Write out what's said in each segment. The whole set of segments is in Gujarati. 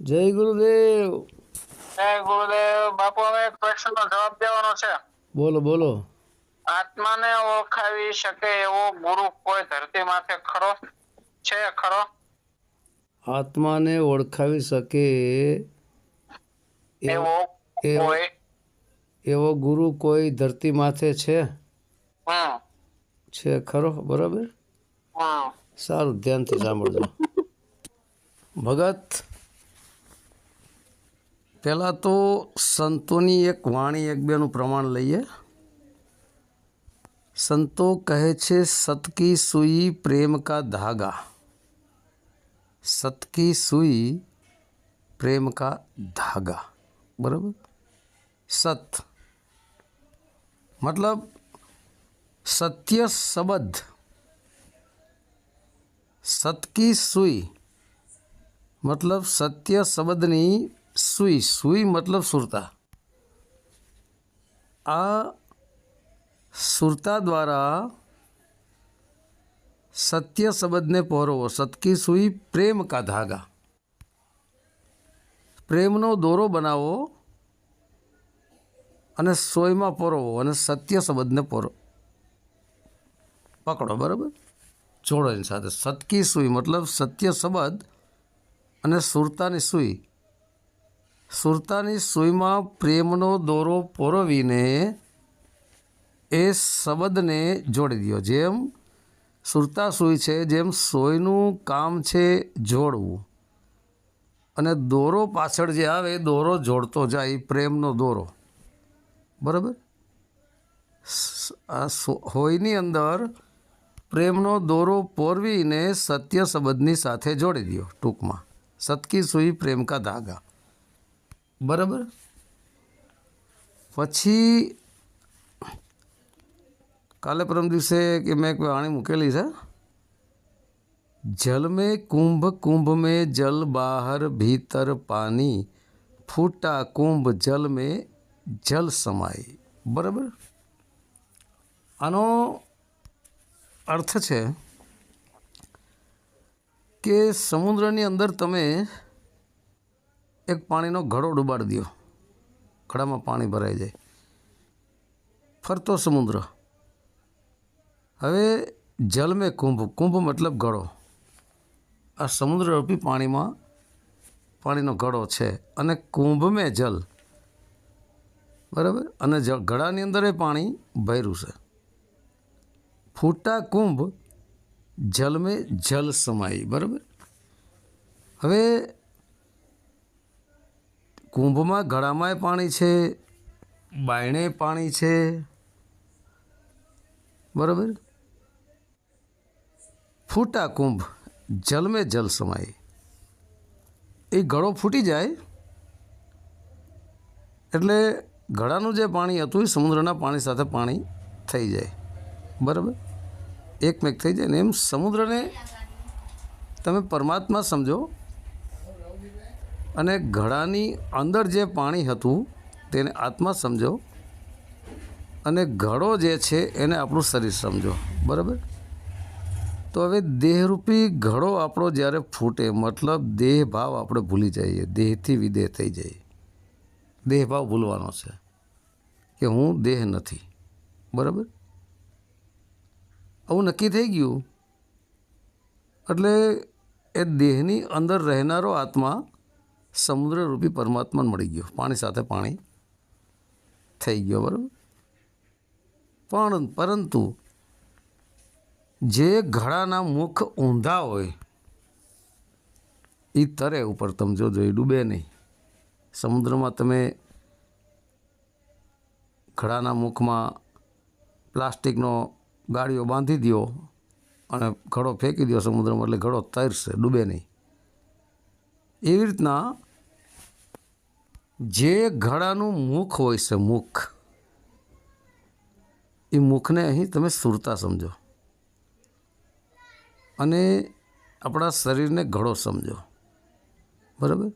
જય ગુરુદેવ. જય ગુરુદેવ. બાપુ હવે એક પ્રશ્નનો જવાબ દેવાનો છે. બોલો બોલો. આત્માને ઓળખાવી શકે એવો ગુરુ કોઈ ધરતી માથે ખરો? છે ખરો? આત્માને ઓળખાવી શકે એવો એવો એવો- કોઈ એવો ગુરુ કોઈ ધરતી માથે છે? છે ખરો બરાબર? સારું ધ્યાનથી સાંભળજો. ભગત પહેલાં તો સંતોની એક વાણી એક બેનું પ્રમાણ લઈએ. સંતો કહે છે, સતકી સુઈ પ્રેમ કા ધાગા. સતકી સુઈ પ્રેમ કા ધાગા. બરાબર? સત. મતલબ, સત્ય શબ્દ. સતકી સુઈ. મતલબ, સત્ય શબ્દની સુઈ સુઈ મતલબ સુરતા. આ સુરતા દ્વારા સત્ય શબ્દને પહોરવો સતકી સુઈ પ્રેમ કા ધાગા. પ્રેમનો દોરો બનાવો અને સોયમાં પરોવો અને સત્ય શબ્દને પરો પકડો, બરાબર? જોડો એની સાથે. સતકી સુઈ મતલબ સત્ય શબ્દ અને સુરતાની સુઈ. સુરતાની સુઈમાં પ્રેમનો દોરો પોરવીને એ શબ્દને જોડી દો જેમ સુરતા સુઈ છે, જેમ સોયનું કામ છે જોડવું. અને દોરો પાછળ જે આવે, દોરો જોડતો જાય પ્રેમનો દોરો. બરાબર? આ હોયની અંદર પ્રેમનો દોરો પોરવીને સત્ય શબ્દની સાથે જોડી દો ટૂંકમાં. સતકી સુઈ પ્રેમ કા ધાગા. બરાબર? પછી કાલે પરમ દિવસે કે મેં એક વાણી મૂકેલી છે. જલ મેં કુંભ કુંભ મેં જલ બહાર, ભીતર પાણી ફૂટા કુંભ જલ મેં જલ સમાય બરાબર? આનો અર્થ છે કે સમુદ્રની અંદર તમે એક પાણીનો ઘડો ડૂબાડી દો ઘડામાં પાણી ભરાઈ જાય. ફરતો સમુદ્ર. હવે જલ મેં કુંભ. કુંભ મતલબ ઘડો. આ સમુદ્રરૂપી પાણીમાં પાણીનો ઘડો છે અને કુંભ મેં જલ. બરાબર? અને જ ઘડાની અંદર એ પાણી ભર્યું છે. ફૂટા કુંભ જલ મેં જલ સમાઈ. બરાબર? હવે કુંભમાં ગળામાંય પાણી છે, બાયણે પાણી છે. બરાબર? ફૂટા કુંભ જલમે જલ સમાય. એ ગળો ફૂટી જાય. એટલે ગળાનું જે પાણી હતું એ સમુદ્રના પાણી સાથે પાણી થઈ જાય. બરાબર? એકમેક થઈ જાય ને એમ સમુદ્રને તમે પરમાત્મા સમજો અને ઘડાની અંદર જે પાણી હતું, તેને આત્મા સમજો અને ઘડો જે છે એને આપણું શરીર સમજો. બરાબર? તો હવે દેહરૂપી ઘડો આપણો જ્યારે ફૂટે, મતલબ દેહ ભાવ આપણે ભૂલી જઈએ. દેહથી વિદેહ થઈ જઈએ. દેહ ભાવ ભૂલવાનો છે કે હું દેહ નથી. બરાબર? આવું નક્કી થઈ ગયું. એટલે એ દેહની અંદર રહેનારો આત્મા સમુદ્રરૂપી પરમાત્માને મળી ગયો. પાણી સાથે પાણી થઈ ગયો, બરાબર? પણ પરંતુ જે ઘડાના મુખ ઊંધા હોય એ તરે ઉપર. તમે જોજો એ ડૂબે નહીં. સમુદ્રમાં તમે ઘડાના મુખમાં પ્લાસ્ટિકનો ગાડીઓ બાંધી દો અને ઘડો ફેંકી દો સમુદ્રમાં, એટલે ઘડો તરશે, ડૂબે નહીં. એવી રીતના જે ઘડાનું મુખ હોય છે, મુખ, એ મુખને અહીં તમે સુરતા સમજો. અને આપણા શરીરને ઘડો સમજો. બરાબર?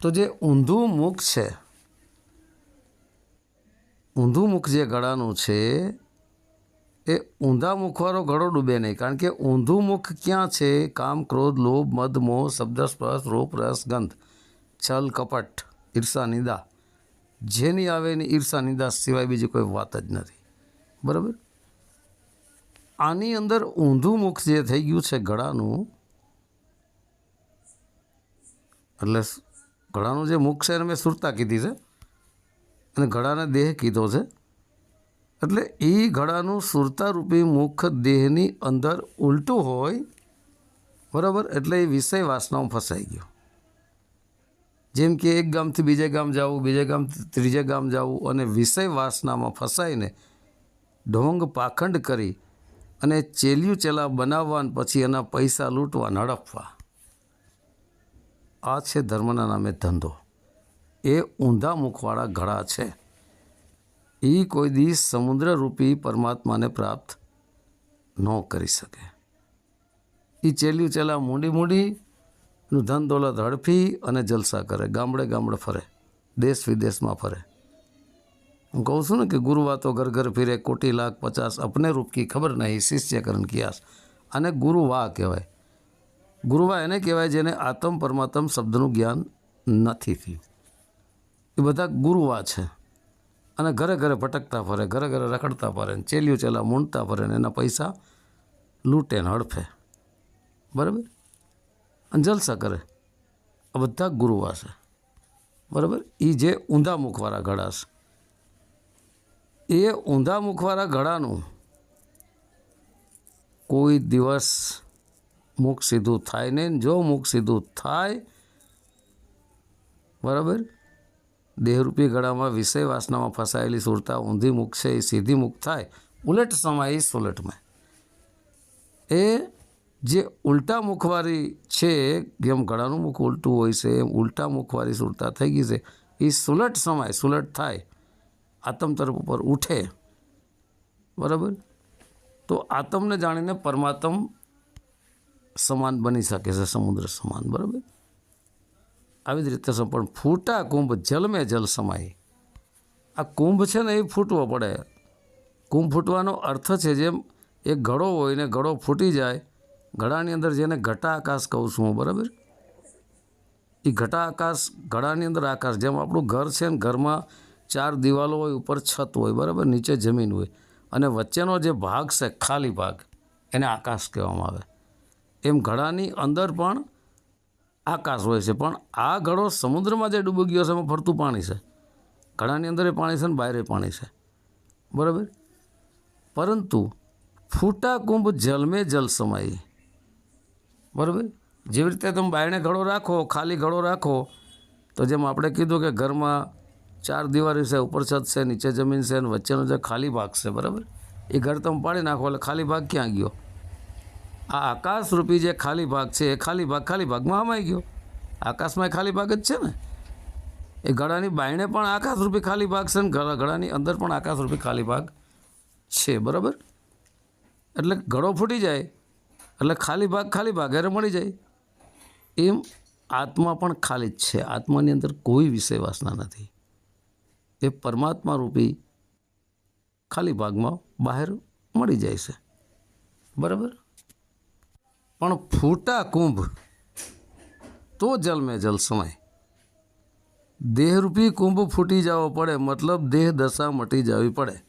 તો જે ઊંધું મુખ છે, ઊંધું મુખ જે ગળાનું છે એ ઊંધા મુખવાળો ઘડો ડૂબે નહીં, કારણ કે ઊંધું મુખ ક્યાં છે? કામ, ક્રોધ, લોભ, મદ, મોહ શબ્દ સ્પર્શ રૂપ, રસ, ગંધ. છલ, કપટ, ઈર્ષા, નિંદા. જેની આવે એની ઈર્ષા, નિંદા સિવાય બીજી કોઈ વાત જ નથી. બરાબર? આની અંદર ઊંધું મુખ જે થઈ ગયું છે ગળાનું, એટલે ગળાનું જે મુખ છે એને મેં સુરતા કીધી છે. અને ગળાને દેહ કીધો છે. એટલે એ ઘડાનું સુરતારૂપી મુખ દેહની અંદર ઉલટું હોય, બરાબર? એટલે એ વિષય વાસનામાં ફસાઈ ગયો. જેમ કે એક ગામથી બીજે ગામ જવું, બીજે ગામથી ત્રીજે ગામ જવું અને વિષય વાસનામાં ફસાઈને ઢોંગ પાખંડ કરી અને ચેલિયું ચેલા બનાવવા અને પછી એના પૈસા લૂંટવા હડપવા. આ છે ધર્મના નામે ધંધો. એ ઊંધા મુખવાળા ઘડા છે. એ કોઈ દિવસ સમુદ્રરૂપી પરમાત્માને પ્રાપ્ત ન કરી શકે. એ ચેલ્યું ચેલા મૂંડી મૂડીનું ધન દોલત હડફી અને જલસા કરે, ગામડે ગામડે ફરે, દેશ વિદેશમાં ફરે. હું કહું છું ને કે ગુરુવા તો ઘર ઘર ફિરે, કોટી લાખ પચાસ અપને રૂપ કી ખબર નહીં, શિષ્યકરણ કિયાસ. અને ગુરુવા કહેવાય. ગુરુવા એને કહેવાય જેને આત્મ પરમાત્મ શબ્દનું જ્ઞાન નથી થયું. એ બધા ગુરુવા છે. અને ઘરે ઘરે ભટકતા ફરે, ઘરે ઘરે રખડતા ફરે ને ચેલિયું ચેલા મૂંડતા ફરે ને એના પૈસા લૂંટે ને હડફે. બરાબર? અને જલસા કરે. આ બધા ગુરુવા છે. બરાબર? એ જે ઊંધા મુખવાળા ઘડા છે. એ ઊંધા મુખવાળા ઘડાનું કોઈ દિવસ મુખ સીધું થાય નહીં. જો મુખ સીધું થાય, બરાબર? દેહરૂપી ગળામાં વિષય વાસનામાં ફસાયેલી સુરતા ઊંધી મુખ છે, એ સીધી મુખ થાય. ઉલટ સમય સુલટમાં એ જે ઉલટા મુખવારી છે, જેમ ગળાનું મુખ ઉલટું હોય છે, એમ ઉલટા મુખવારી સુરતા થઈ ગઈ છે, એ સુલટ સમય, સુલટ થાય. આતમ તરફ ઉપર ઉઠે. બરાબર? તો આતમને જાણીને પરમાત્મ સમાન બની શકે છે, સમુદ્ર સમાન. બરાબર? આવી જ રીતે પણ ફૂટા કુંભ જલમે જલ સમાય. આ કુંભ છે ને એ ફૂટવો પડે. કુંભ ફૂટવાનો અર્થ છે જેમ એક ઘડો હોય ને ઘડો ફૂટી જાય ઘડાની અંદર જેને ઘટા આકાશ કહું છું હું, બરાબર? એ ઘટા આકાશ ઘડાની અંદર આકાશ, જેમ આપણું ઘર છે ને ઘરમાં ચાર દિવાલો હોય, ઉપર છત હોય, બરાબર? નીચે જમીન હોય. અને વચ્ચેનો જે ભાગ છે, ખાલી ભાગ, એને આકાશ કહેવામાં આવે. એમ ઘડાની અંદર પણ આકાશ હોય છે, પણ આ ઘડો સમુદ્રમાં જે ડૂબી ગયો છે, એમાં ફરતું પાણી છે. ઘડાની અંદર એ પાણી છે ને બહારે પાણી છે. બરાબર? પરંતુ ફૂટા કુંભ જલમે જલ સમાઈ બરાબર? જેવી રીતે તમે બાયણે ઘડો રાખો, ખાલી ઘડો રાખો, તો જેમ આપણે કીધું કે ઘરમાં ચાર દિવારી છે, ઉપર છત છે, નીચે જમીન છે, અને વચ્ચેનો જે ખાલી ભાગ છે, બરાબર? એ ઘર તમે પાડી નાખો, એટલે ખાલી ભાગ ક્યાં ગયો? આ આકાશરૂપી જે ખાલી ભાગ છે, એ ખાલી ભાગ ખાલી ભાગમાં હમાઈ ગયો. આકાશમાં ખાલી ભાગ જ છે ને? એ ગળાની બાયણે પણ આકાશરૂપી ખાલી ભાગ છે ને ગળા ગળાની અંદર પણ આકાશરૂપી ખાલી ભાગ છે, બરાબર? એટલે ગળો ફૂટી જાય, એટલે ખાલી ભાગ ખાલી ભાગ હારે મળી જાય. એમ આત્મા પણ ખાલી જ છે. આત્માની અંદર કોઈ વિષય વાસના નથી. એ પરમાત્મા રૂપી ખાલી ભાગમાં બહાર મળી જાય છે. બરાબર? પણ ફૂટા કુંભ તો જલમે જલ સમય. દેહરૂપી કુંભ ફૂટી જવો પડે, મતલબ દેહ દશા મટી જવી પડે.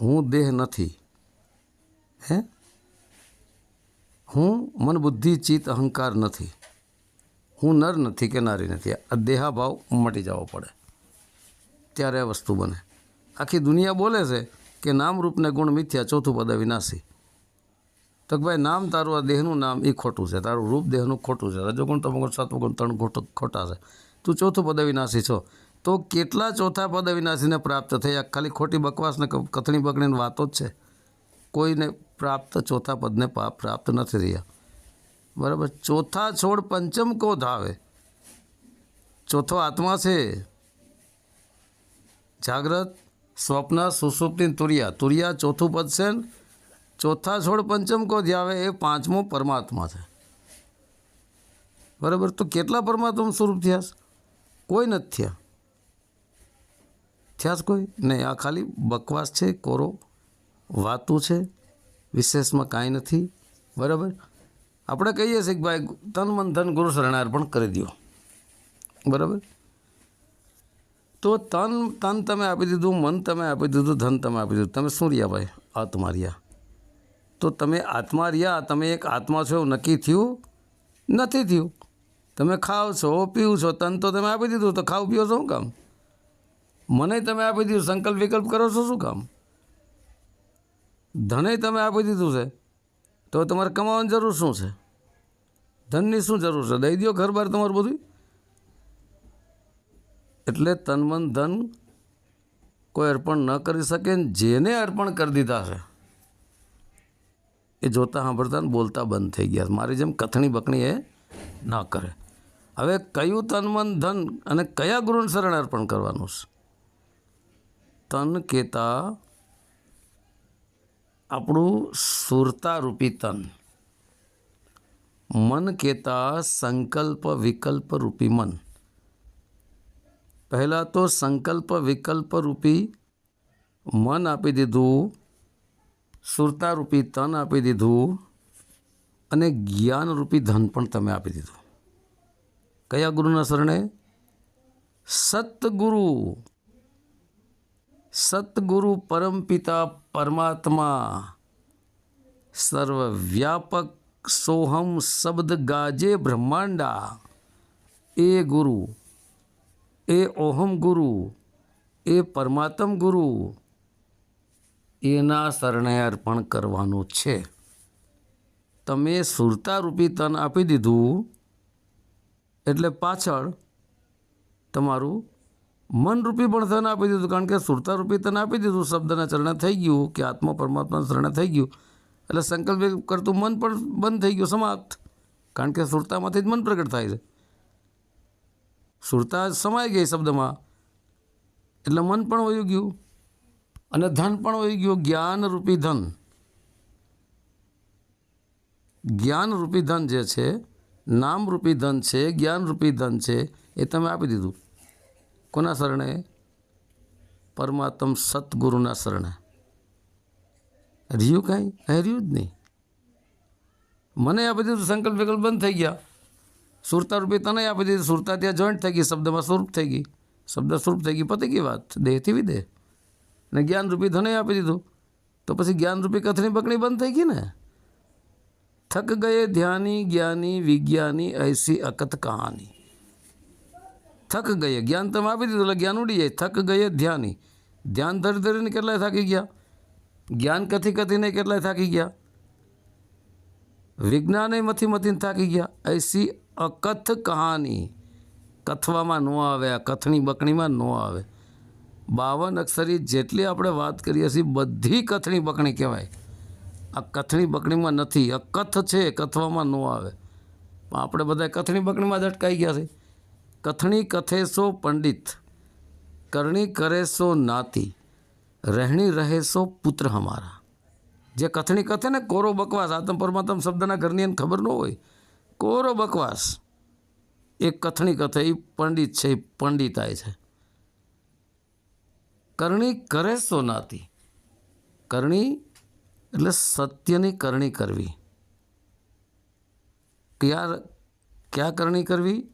હું દેહ નથી. હે? હું મન બુદ્ધિ ચિત્ત અહંકાર નથી. હું નર નથી કે નારી નથી. આ દેહાભાવ મટી જવો પડે. ત્યારે આ વસ્તુ બને. આખી દુનિયા બોલે છે કે નામરૂપને ગુણ મિથ્યા ચોથું પદ વિનાશી તો ભાઈ, નામ તારું, આ દેહનું નામ એ ખોટું છે. તારું રૂપ દેહનું ખોટું છે. રજોગુણ, તમોગુણ, સત્વગુણ ત્રણ ખોટો ખોટા છે. તું ચોથું પદવિનાશી છો. તો કેટલા ચોથા પદ વિનાશીને પ્રાપ્ત થયા? ખાલી ખોટી બકવાસને કથણી બકણીની વાતો જ છે. કોઈને પ્રાપ્ત ચોથા પદને પ્રાપ્ત નથી રહ્યા. બરાબર? ચોથા છોડ પંચમ કો ધાવે ચોથો આત્મા છે. જાગ્રત, સ્વપ્ન, સુસુપ્તિ તુરિયા. તુરિયા ચોથું પદ છે ને? ચોથા છોડ પંચમ કો ધ્યાવે એ પાંચમો પરમાત્મા છે. બરાબર? તો કેટલા પરમાત્મા સ્વરૂપ થયા કોઈ નથી થયા. થયા કોઈ? નહીં, આ ખાલી બકવાસ છે, કોરો વાતું છે, વિશેષમાં કાંઈ નથી. બરાબર? આપણે કહીએ છીએ કે ભાઈ, તન મન ધન ગુરુ શરણાર્પણ કરી દો બરાબર? તો તન તન તમે આપી દીધું, મન તમે આપી દીધું, ધન તમે આપી દીધું. તમે શું રહ્યા ભાઈ? આત્મા રહ્યા તો તમે આત્મા રહ્યા, તમે એક આત્મા છો એવું નક્કી થયું નથી થયું. તમે ખાવ છો પીવું છો, તન તો તમે આપી દીધું, તો ખાવ પીવો શું કામ? મને તમે આપી દીધું, સંકલ્પ વિકલ્પ કરો છો શું કામ? ધને તમે આપી દીધું છે, તો તમારે કમાવાની જરૂર શું છે? ધનની શું જરૂર છે? દઈ દો ઘર બાર તમારું બધું એટલે તન મન ધન કોઈ અર્પણ ન કરી શકે જેને અર્પણ કરી દીધા છે. એ જોતા સાંભળતા ને બોલતા બંધ થઈ ગયા. મારી જેમ કથણી બકણી એ ન કરે. હવે કયું તન મન ધન અને કયા ગુરુને શરણ અર્પણ કરવાનું છે? તન કહેતા આપણું સુરતારૂપી તન. મન કહેતા સંકલ્પ વિકલ્પ રૂપી મન. પહેલાં તો સંકલ્પ વિકલ્પ રૂપી મન આપી દીધું સુરતારૂપી તન આપી દીધું અને જ્ઞાનરૂપી ધન પણ તમે આપી દીધું. કયા ગુરુના શરણે? સતગુરુ. સતગુરુ પરમપિતા પરમાત્મા. સર્વવ્યાપક સોહમ શબ્દ ગાજે બ્રહ્માંડા. એ ગુરુ, એ ઓહમ ગુરુ, એ પરમાત્મ ગુરુ એના શરણે અર્પણ કરવાનું છે. તમે સુરતારૂપી તન આપી દીધું એટલે પાછળ તમારું મનરૂપી પણ તન આપી દીધું, કારણ કે સુરતારૂપી તન આપી દીધું, શબ્દના ચરણે થઈ ગયું, કે આત્મા પરમાત્માના શરણે થઈ ગયું. એટલે સંકલ્પ કરતું મન પણ બંધ થઈ ગયું, સમાપ્ત. કારણ કે સુરતામાંથી જ મન પ્રગટ થાય છે. સુરતા સમાઈ ગઈ શબ્દમાં. એટલે મન પણ વયું ગયું. અને ધન પણ વયું ગયું, જ્ઞાનરૂપી ધન. જ્ઞાનરૂપી ધન જે છે, નામરૂપી ધન છે, જ્ઞાનરૂપી ધન છે, એ તમે આપી દીધું. કોના શરણે? પરમાત્મ સદગુરુના શરણે. રહ્યું કાંઈ? કાંઈ રહ્યું જ નહીં. મને આપી દીધું સંકલ્પ વિકલ્પ બંધ થઈ ગયા. સુરતા રૂપે તને આપી દીધું. સુરતા ત્યાં જોઈન્ટ થઈ ગઈ. શબ્દમાં સ્વરૂપ થઈ ગઈ. શબ્દ સ્વરૂપ થઈ ગઈ. પતી ગઈ વાત. દેહથી વિદેહ. ને જ્ઞાનરૂપી ધને આપી દીધું. તો પછી જ્ઞાનરૂપી કથની બકણી બંધ થઈ ગઈ ને? થક ગયે ધ્યાની, જ્ઞાની, વિજ્ઞાની, એસી અકત કહાની. થક ગયે. જ્ઞાન તમે આપી દીધું, એટલે જ્ઞાન ઉડી જાય. થક ગયે ધ્યાની. ધ્યાન ધરી ધરીને કેટલાય થાકી ગયા? જ્ઞાન કથી કથીને કેટલાય થાકી ગયા? વિજ્ઞાને મથી મથીને થાકી ગયા? એસી અકથ કહાની. કથવામાં ન આવે, આ કથની બકણીમાં ન આવે. બાવન અક્ષરી જેટલી આપણે વાત કરીએ છીએ, બધી કથણી બકણી કહેવાય. આ કથણી બકણીમાં નથી. અકથ છે, કથવામાં ન આવે. પણ આપણે બધા કથણી બકણીમાં જ અટકાઈ ગયા છે. કથણી કથે સો પંડિત, કરણી કરેશો નાતી, રહેણી રહેશો પુત્ર હમારા. જે કથણી કથે ને કોરો બકવાસ આતમ પરમાત્મ શબ્દના ઘરની એને ખબર ન હોય. કોરો બકવાસ. એ કથણી કથે એ પંડિત છે એ પંડિતાય છે. કરણી કરે સો નાતી કરણી એટલે સત્યની કરણી કરવી. ક્યાં ક્યાં કરણી કરવી?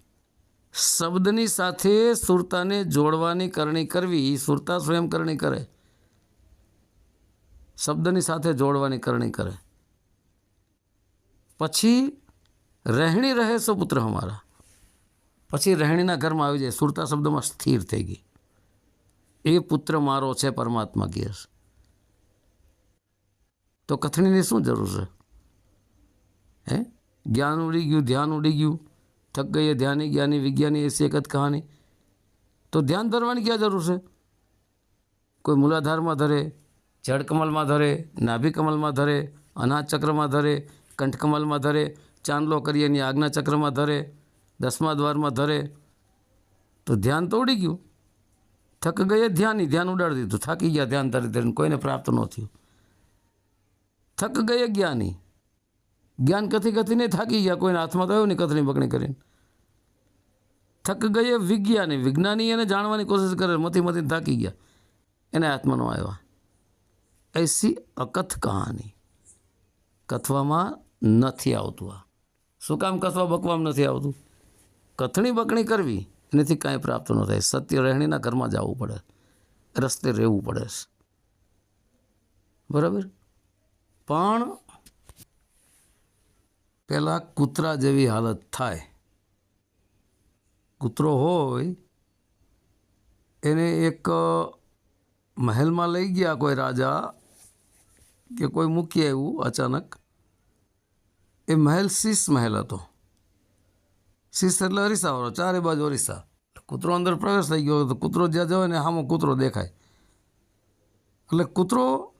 શબ્દની સાથે સુરતાને જોડવાની કરણી કરવી. સુરતા સ્વયં કરણી કરે. શબ્દની સાથે જોડવાની કરણી કરે. પછી રહેણી રહે સો પુત્ર અમારા. પછી રહેણીના ઘરમાં આવી જાય. સુરતા શબ્દમાં સ્થિર થઈ ગઈ. એ પુત્ર મારો છે પરમાત્મા કહે છે તો કથણીની શું જરૂર છે? હે? જ્ઞાન ઉડી ગયું, ધ્યાન ઉડી ગયું. થક ગઈએ ધ્યાની, જ્ઞાની, વિજ્ઞાની એસી એક જ કહાની. તો ધ્યાન ધરવાની ક્યાં જરૂર છે? કોઈ મૂલાધારમાં ધરે જળકમલમાં ધરે નાભિકમલમાં ધરે, અનાજ ચક્રમાં ધરે કંઠકમલમાં ધરે, ચાંદલો કરીએની આજ્ઞા ચક્રમાં ધરે, દસમા દ્વારમાં ધરે. તો ધ્યાન તો ઉડી ગયું. થક ગયે ધ્યાની, ધ્યાન ઉડાડી દીધું. થાકી ગયા ધ્યાન ધરી ધરીને કોઈને પ્રાપ્ત ન થયું. થક ગયે જ્ઞાની. જ્ઞાન કથી કથીને થાકી ગયા, કોઈને હાથમાં તો આવ્યું નહીં કથની બકણી કરીને. થક ગયે વિજ્ઞાની. વિજ્ઞાની એને જાણવાની કોશિશ કરે, મથી મથી થાકી ગયા. એને હાથમાં ન આવ્યા. એસી અકથ કહાની. કથવામાં નથી આવતું આ. શું કામ કથવા બકવામાં નથી આવતું? કથણી બકણી કરવી. એનાથી કાંઈ પ્રાપ્ત ન થાય. સત્ય રહેણીના ઘરમાં જવું પડે. રસ્તે રહેવું પડે. બરાબર? પણ પહેલાં કૂતરા જેવી હાલત થાય. કૂતરો હોય, એને એક મહેલમાં લઈ ગયા કોઈ રાજા કે કોઈ મૂકી આવ્યું અચાનક. એ મહેલ શીશ મહેલ હતો. શીશ એટલે અરીસાવાળો ચારે બાજુ અરીસા. કૂતરો અંદર પ્રવેશ થઈ ગયો તો કૂતરો જ્યાં જવાય ને આમાં કૂતરો દેખાય. એટલે કૂતરો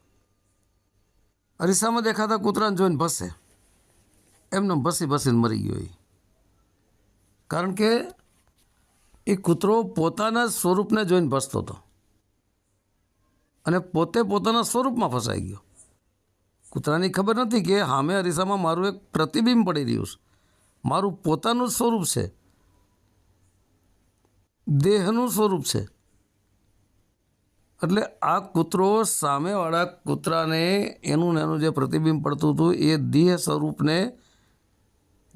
અરીસામાં દેખાતા કૂતરાને જોઈને ભસે. એમને ભસી ભસીને મરી ગયો એ. કારણ કે એ કૂતરો પોતાના સ્વરૂપને જોઈને ભસતો હતો. અને પોતે પોતાના સ્વરૂપમાં ફસાઈ ગયો. કૂતરાની ખબર નથી કે સામે અરીસામાં મારું એક પ્રતિબિંબ પડી રહ્યું છે. મારું પોતાનું સ્વરૂપ છે. દેહનું સ્વરૂપ છે. એટલે આ કૂતરો સામેવાળા કૂતરાને એનું ને એનું જે પ્રતિબિંબ પડતું હતું, એ દેહ સ્વરૂપને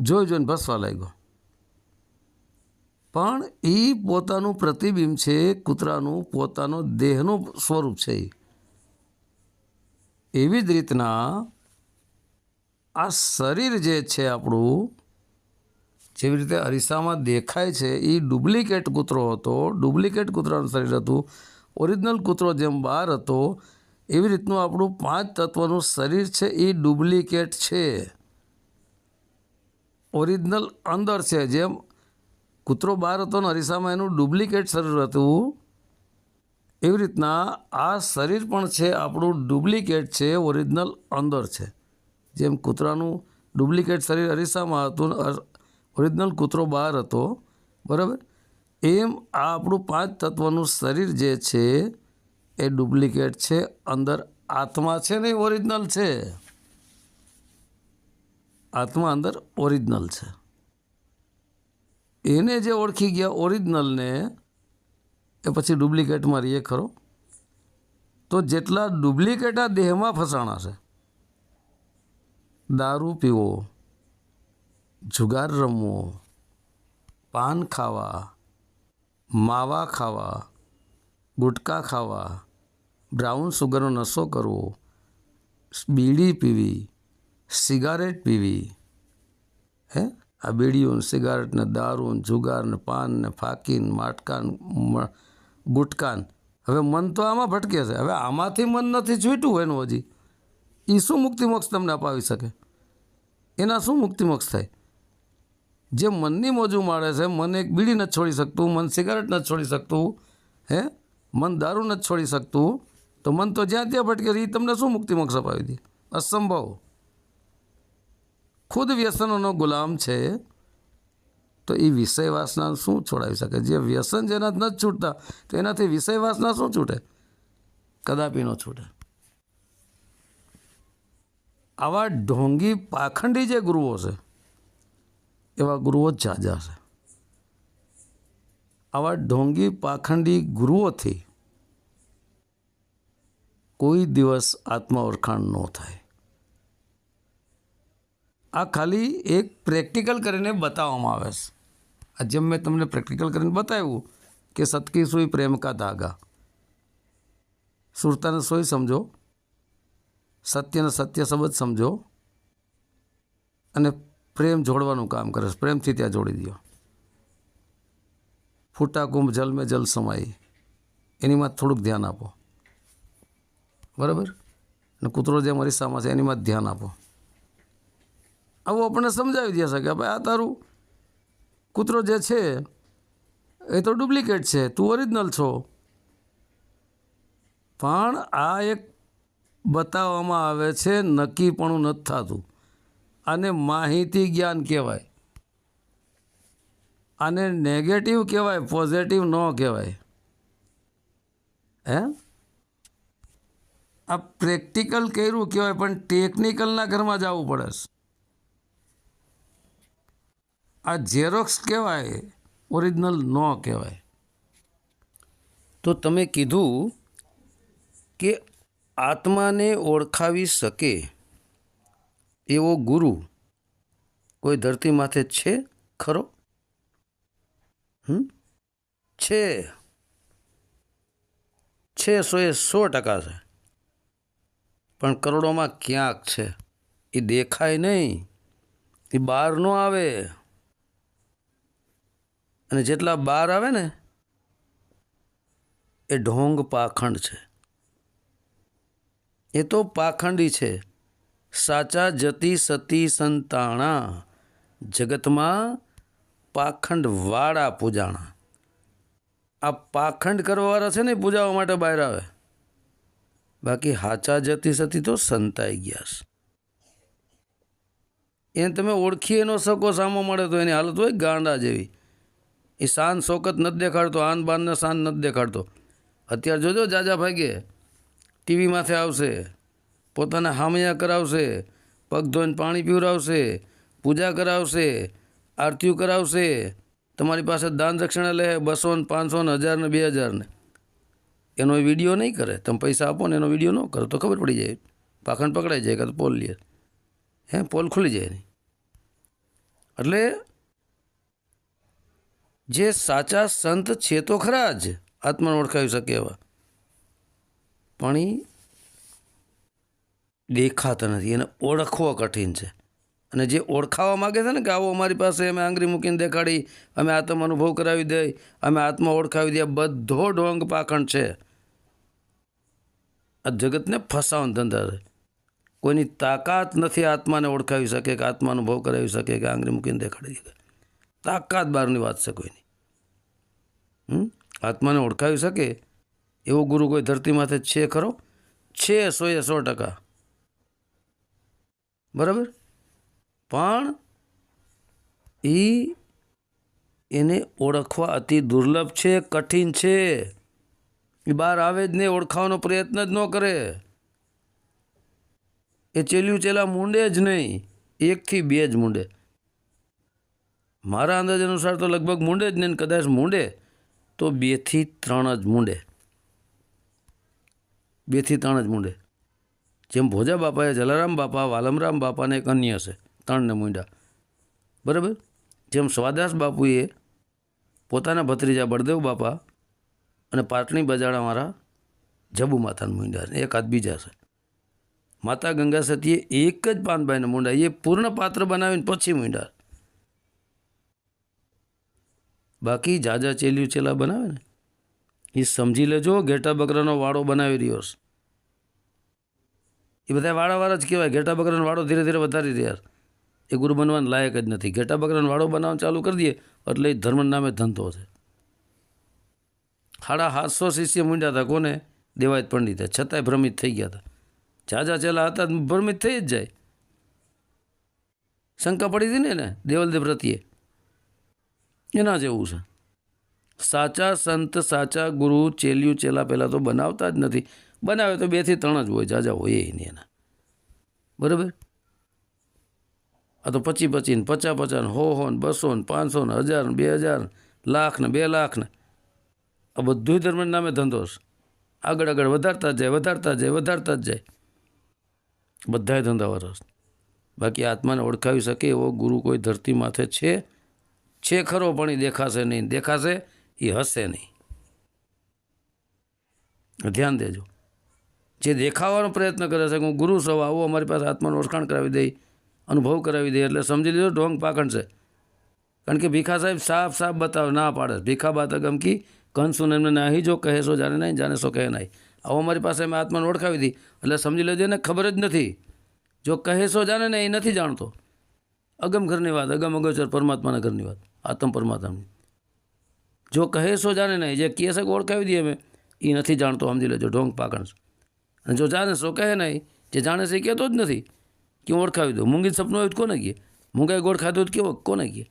જોઈ જોઈને ભસવા લાગ્યો. પણ એ પોતાનું પ્રતિબિંબ છે, કૂતરાનું પોતાનું દેહનું સ્વરૂપ છે એવી જ રીતના આ શરીર જે છે આપણું જેવી રીતે અરીસામાં દેખાય છે, એ ડુપ્લિકેટ કૂતરો હતો. ડુપ્લિકેટ કૂતરાનું શરીર હતું. ઓરિજિનલ કૂતરો જેમ બહાર હતો, એવી રીતનું આપણું પાંચ તત્વનું શરીર છે, એ ડુપ્લિકેટ છે. ઓરિજિનલ અંદર છે, જેમ કૂતરો બહાર હતો ને અરીસામાં એનું ડુપ્લિકેટ શરીર હતું, એવી રીતના આ શરીર પણ છે, આપણું ડુપ્લિકેટ છે, ઓરિજિનલ અંદર છે. જેમ કૂતરાનું ડુપ્લિકેટ શરીર અરીસામાં હતું ઓરિજિનલ કૂતરો બહાર હતો, બરાબર? એમ આ આપણું પાંચ તત્વનું શરીર જે છે, એ ડુપ્લિકેટ છે, અંદર આત્મા છે ને એ ઓરિજિનલ છે? આત્મા અંદર ઓરિજિનલ છે. એને જે ઓળખી ગયા ઓરિજિનલને, એ પછી ડુપ્લિકેટમાં રહીએ ખરો? તો જેટલા ડુપ્લિકેટ આ દેહમાં ફસાણા છે, દારૂ પીવો જુગાર રમવો, પાન ખાવા, માવા ખાવા, ગુટકા ખાવા, બ્રાઉન સુગરનો નશો કરવો, બીડી પીવી, સિગારેટ પીવી, હે? આ બીડીઓને સિગારેટને દારૂને જુગારને પાનને ફાકીન માટકાન ગુટકાન હવે મન તો આમાં ભટકે છે. હવે આમાંથી મન નથી છૂટ્યું એનું હજી. એ શું મુક્તિમોક્ષ તમને અપાવી શકે? એના શું મુક્તિમોક્ષ થાય? જે મનની મોજું માળે છે મન એક બીડી નથી છોડી શકતું મન સિગારેટ નથી છોડી શકતું હે? મન દારૂ નથી છોડી શકતું તો મન તો જ્યાં ત્યાં ભટકે છે, એ તમને શું મુક્તિ મોક્ષ અપાવી દે? અસંભવ. ખુદ વ્યસનોનો ગુલામ છે તો એ વિષય વાસના શું છોડાવી શકે? જે વ્યસન જેના નથી છૂટતા તો એનાથી વિષય વાસના શું છૂટે? કદાપી ન છૂટે. આવા ઢોંગી પાખંડી જે ગુરુઓ છે એવા ગુરુઓ જ ઝાઝા છે. આવા ઢોંગી પાખંડી ગુરુઓથી કોઈ દિવસ આત્મઓળખાણ ન થાય. આ ખાલી એક પ્રેક્ટિકલ કરીને બતાવવામાં આવે છે. આ જેમ મેં તમને પ્રેક્ટિકલ કરીને બતાવ્યું કે સતકી સુઈ પ્રેમ કા ધાગા. સુરતાને સોય સમજો સત્યને સત્ય શબ્દ સમજો અને પ્રેમ જોડવાનું કામ કરે છે. પ્રેમથી ત્યાં જોડી દો ફૂટા કુંભ જલ મેં જલ સમાઈ. એનીમાં થોડુંક ધ્યાન આપો. બરાબર? અને કૂતરો જે મરીસામાં છે એનીમાં ધ્યાન આપો. આવું આપણને સમજાવી દેશે કે ભાઈ, આ તારું કૂતરો જે છે, એ તો ડુપ્લિકેટ છે. તું ઓરિજિનલ છો. પણ આ એક બતાવવામાં આવે છે, નક્કીપણું નથી થતું. આને માહિતી જ્ઞાન કહેવાય. આને નેગેટિવ કહેવાય પોઝિટિવ ન કહેવાય. હે? આ પ્રેક્ટિકલ કર્યું કહેવાય, પણ ટેકનિકલના ઘરમાં જવું પડે આ ઝેરોક્સ કહેવાય ઓરિજિનલ ન કહેવાય. તો તમે કીધું કે આત્માને ઓળખાવી શકે એવો ગુરુ કોઈ ધરતી માથે છે ખરો? હમ? છે. છે સો એ સો ટકા છે. પણ કરોડોમાં ક્યાંક છે? એ દેખાય નહીં. એ બહાર ન આવે. અને જેટલા બહાર આવે ને, એ ઢોંગ પાખંડ છે. એ તો પાખંડી છે. સાચા જતી સતી સંતાણા. જગતમાં પાખંડવાળા પૂજાણા. આ પાખંડ કરવાવાળા છે ને પૂજાઓ માટે બહાર આવે. બાકી હાચા જતી સતી તો સંતાઈ ગયા છે. એને તમે ઓળખી એનો શકો સામો મળે તો એની હાલત હોય ગાંડા જેવી. એ શાન શોકત નથી દેખાડતો, આન બાનને શાન નથી દેખાડતો. અત્યારે જોજો જાજા ભાગે. ટીવી માથે આવશે. પોતાના હામયા કરાવશે, પગ ધોઈને પાણી પીવરાવશે, પૂજા કરાવશે, આરતીઓ કરાવશે. તમારી પાસે દાન દક્ષિણા લે બસો ને પાંચસો ને હજાર ને બે હજાર ને. એનો વીડિયો નહીં કરે. તમે પૈસા આપો ને એનો વીડિયો ન કરો તો ખબર પડી જાય. પાખંડ પકડાઈ જાય કાં તો પોલ લે. હે, પોલ ખુલી જાય નહીં એટલે જે સાચા સંત છે તો ખરા જ. આત્માને ઓળખાવી શકે એવા. પણ દેખાતા નથી, એને ઓળખવો કઠિન છે. અને જે ઓળખાવા માગે છે ને કે આવો અમારી પાસે અમે આંગળી મૂકીને દેખાડી, અમે આત્મ અનુભવ કરાવી દઈ, અમે આત્મા ઓળખાવી દઈએ બધો ઢોંગ પાખંડ છે. આ જગતને ફસાવાનો ધંધા છે. કોઈની તાકાત નથી આત્માને ઓળખાવી શકે કે આત્મા અનુભવ કરાવી શકે કે આંગળી મૂકીને દેખાડી શકે. તાકાત બહારની વાત છે કોઈની. હમ? આત્માને ઓળખાવી શકે? એવો ગુરુ કોઈ ધરતી માથે છે ખરો? છે સો એ સો ટકા. બરાબર? પણ એ એને ઓળખવા અતિ દુર્લભ છે, કઠિન છે. એ બહાર આવે જ નહીં, ઓળખાવાનો પ્રયત્ન જ ન કરે. એ ચેલ્યું ચેલા મૂંડે જ નહીં, એકથી બે જ મૂંડે. મારા અંદાજ અનુસાર તો લગભગ મૂંડે જ નહીં કદાચ મૂંડે, તો બેથી ત્રણ જ મૂંડે. બેથી ત્રણ જ મૂંડે. જેમ ભોજા બાપાએ, જલારામ બાપા, વાલમરામ બાપાને એક છે ત્રણને મૂંડા. બરાબર? જેમ સ્વાદાસ બાપુએ પોતાના ભત્રીજા બળદેવ બાપા અને પાટણી બજાડાવાળા જબુ માતાના મૂંડા છે એકાદ બીજા છે. માતા ગંગા સતીએ એક જ પાનભાઈને મૂંડા, એ પૂર્ણ પાત્ર બનાવીને પછી મૂંડા. બાકી જાજા ચેલિયું ચેલા બનાવે ને? એ સમજી લેજો, ઘેટા બકરાનો વાળો બનાવી રહ્યો છે. એ બધા વાળાવાળા જ કહેવાય. ઘેટા બકરાનો વાળો ધીરે ધીરે વધારી રહ્યા એ ગુરુ બનવાને લાયક જ નથી. ઘેટા બકરાનો વાળો બનાવવાનું ચાલુ કરી દઈએ એટલે એ ધર્મ નામે ધંધો છે. સાડા સાતસો શિષ્ય મૂંડ્યા હતા. કોને? દેવાયત પંડિતે. છતાંય ભ્રમિત થઈ ગયા હતા. જાજા ચેલા હતા ભ્રમિત થઈ જ જાય. શંકા પડી હતી ને એને? દેવલદેવ પ્રત્યે એના જેવું છે. સાચા સંત, સાચા ગુરુ, ચેલિયું, ચેલા પહેલાં તો બનાવતા જ નથી. બનાવે તો બેથી ત્રણ જ હોય, જાજા હોય નહીં એના. બરાબર? આ તો પચી પચીને પચા પચાસ ને હો હો ને બસો ને પાંચસો ને હજાર ને બે હજાર લાખ ને બે લાખ ને. આ બધું ધર્મના નામે ધંધો આગળ આગળ વધારતા જાય વધારતા જાય, વધારતા જ જાય. બધાય ધંધાવાળા બાકી આત્માને ઓળખાવી શકે એવો ગુરુ કોઈ ધરતી માથે છે? છે ખરો, પણ એ દેખાશે નહીં. દેખાશે, એ હશે નહીં. ધ્યાન દેજો. જે દેખાવાનો પ્રયત્ન કરે છે કે હું ગુરુ સૌ આવો અમારી પાસે આત્માનું ઓળખાણ કરાવી દઈ, અનુભવ કરાવી દે એટલે સમજી લીધો ઢોંગ પાકણ છે. કારણ કે ભીખા સાહેબ સાફ સાફ બતાવે, ના પાડે. ભીખા બાત ગમકી કંસુન એમને નાહી જો કહે સો, જાણે નહીં, જાણે શો કહે નહીં. આવો અમારી પાસે મેં આત્માને ઓળખાવી દી એટલે સમજી લેજો, એને ખબર જ નથી. જો કહે સો, જાણે ને એ નથી જાણતો. અગમ ઘરની વાત, અગમ અગોચર પરમાત્માના ઘરની વાત, આત્મ પરમાત્માની. જો કહે સો, જાણે નહીં, જે કહે છે ઓળખાવી દઈએ અમે એ નથી જાણતો, સમજી લેજો, ઢોંગ પાકણ છે. જો જાણે સો કહે નહીં, જે જાણે છે એ કહેતો જ નથી. કે ઓળખાવી દઉં મૂંગી સપનું આવ્યું કોને કહે મૂંગાઈ ગોળ ખાધું તો કેવો? કોને કહે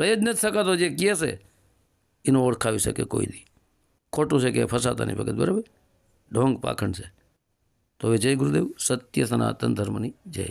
એ જ નથી શકાતો જે કહે છે, એનું ઓળખાવી શકે કોઈ નહીં. ખોટું છે કે ફસાતા નહીં વખત બરાબર? ઢોંગ પાખંડ છે. તો હવે જય ગુરુદેવ, સત્ય સનાતન ધર્મની જય.